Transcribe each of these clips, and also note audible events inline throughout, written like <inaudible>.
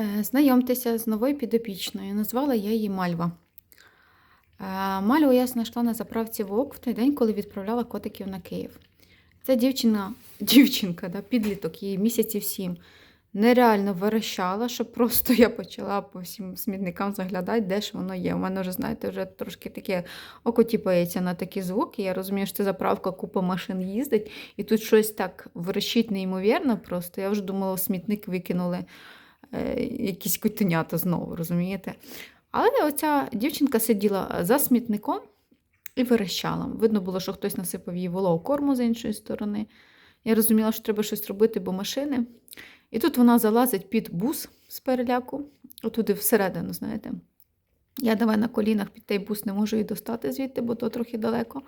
Е, Знайомтеся з новою підопічною. Назвала я її Мальва. Е, Мальву я знайшла на заправці ВОК в той день, коли відправляла котиків на Київ. Ця дівчина, <laughs> дівчинка, да, підліток, їй місяців сім, нереально верещала, що просто я почала по всім смітникам заглядати, де ж воно є. У мене вже, знаєте, вже трошки таке око тіпається на такі звуки. Я розумію, що це заправка, купа машин їздить, і тут щось так верещить неймовірно просто. Я вже думала, смітник викинули якісь котенята знову, розумієте? Але оця дівчинка сиділа за смітником і верещала. Видно було, що хтось насипав їй волов корму з іншої сторони. Я розуміла, що треба щось робити, бо машини. І тут вона залазить під бус з переляку, отуди всередину, знаєте. Я давай на колінах під той бус не можу її достати звідти, бо то трохи далеко.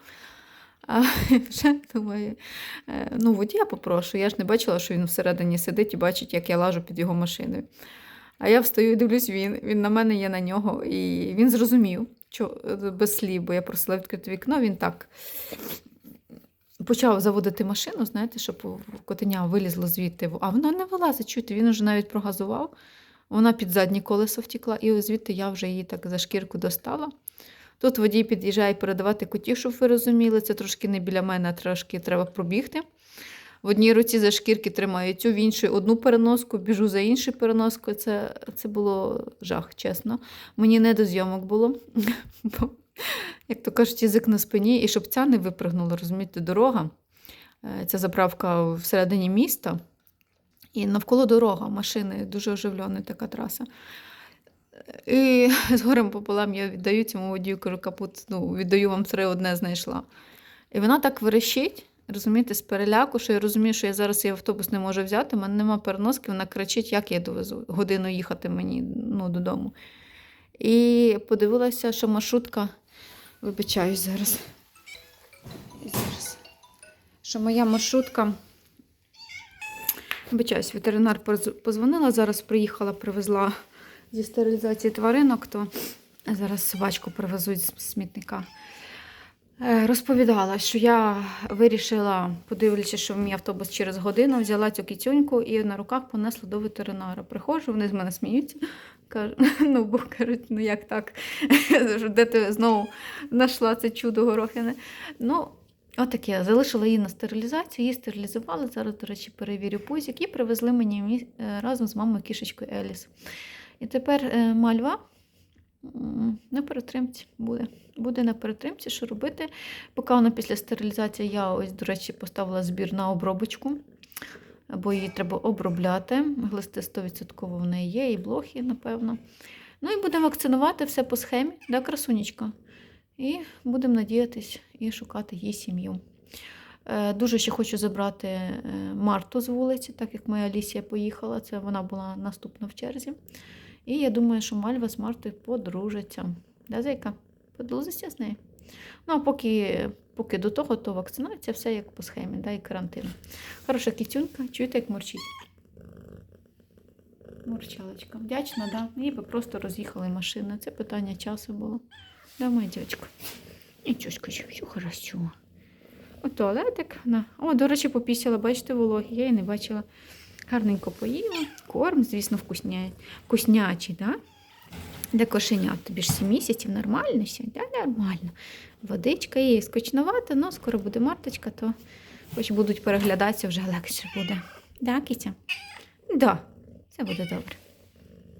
А <laughs> вже думаю, е, ну, водія попрошу. Я ж не бачила, що він всередині сидить і бачить, як я лажу під його машиною. А я встаю і дивлюсь, він, він на мене є на нього. І він зрозумів, що е, без слів, бо я просила відкрити вікно, він так почав заводити машину, знаєте, щоб котеня вилізло звідти. А вона не вилазить, чуєте, він вже навіть прогазував. Вона під заднє колесо втікла, і звідти я вже її так за шкірку достала. Тут водій під'їжджає передавати котів, щоб ви розуміли. Це трошки не біля мене, трошки треба пробігти. В одній руці за шкірки тримаю цю, в іншій одну переноску, біжу за іншою переноскою. Це, це було жах, чесно. Мені не до зйомок було. <laughs> Бо, як то кажуть, язик на спині, і щоб ця не випрыгнула, розумієте, дорога. Е, Ця заправка всередині міста. І навколо дорога, машини, дуже оживлена така траса. І <laughs> з горем пополам я віддаю цьому водію, кажу, капут, ну, віддаю вам три, одне знайшла. І вона так верещить, розумієте, з переляку, що я розумію, що я зараз її автобус не можу взяти, в мене нема переноски, вона кричить, як я довезу, годину їхати мені ну, додому. І подивилася, що маршрутка, вибачаюсь зараз. зараз. Що моя маршрутка. Вибачаюсь, ветеринар позвонила, зараз приїхала, привезла зі стерилізації тваринок, то зараз собачку привезуть з смітника. Е, Розповідала, що я вирішила, подивлячись, що мій автобус через годину, взяла цю кітюньку і на руках понесла до ветеринара. Приходжу, вони з мене сміються. Кажу, <laughs> ну, бо кажуть, ну як так? <laughs> Де ти знову знайшла це чудо горохине? Ну, отаке. Залишила її на стерилізацію, її стерилізували. Зараз, до речі, перевірю пузик і привезли мені е, разом з мамою кішечкою Еліс. І тепер е, мальва на перетримці буде. Буде на перетримці, що робити. Поки вона після стерилізації, я ось, до речі, поставила збір на обробочку, бо її треба обробляти. Глисти 100% в неї є, і блохи, напевно. Ну і будемо вакцинувати все по схемі, да, красунечка. І будемо надіятись і шукати її сім'ю. Е, Дуже ще хочу забрати е, Марту з вулиці, так як моя Алісія поїхала. Це вона була наступна в черзі. І я думаю, що Мальва з Мартою подружаться. Да, зайка? Подружиться з нею. Ну, а поки, поки до того, то вакцинація, все як по схемі, да, і карантин. Хороша кітюнька, чуєте, як мурчить? Мурчалочка. Вдячна, да. Їй би просто роз'їхали машини. Це питання часу було. Да, моя дівчинка. Нічого, все хорошо. О, туалетик. На. О, до речі, попісяла, бачите, вологі. Я її не бачила. Гарненько поїла. Корм, звісно, вкусня... вкуснячий, да? Для кошенят. Тобі ж 7 місяців нормально ще, Да, нормально. Водичка є скучновата, але скоро буде марточка, то хоч будуть переглядатися, вже легше буде. Да, Кітя? Да, це буде добре.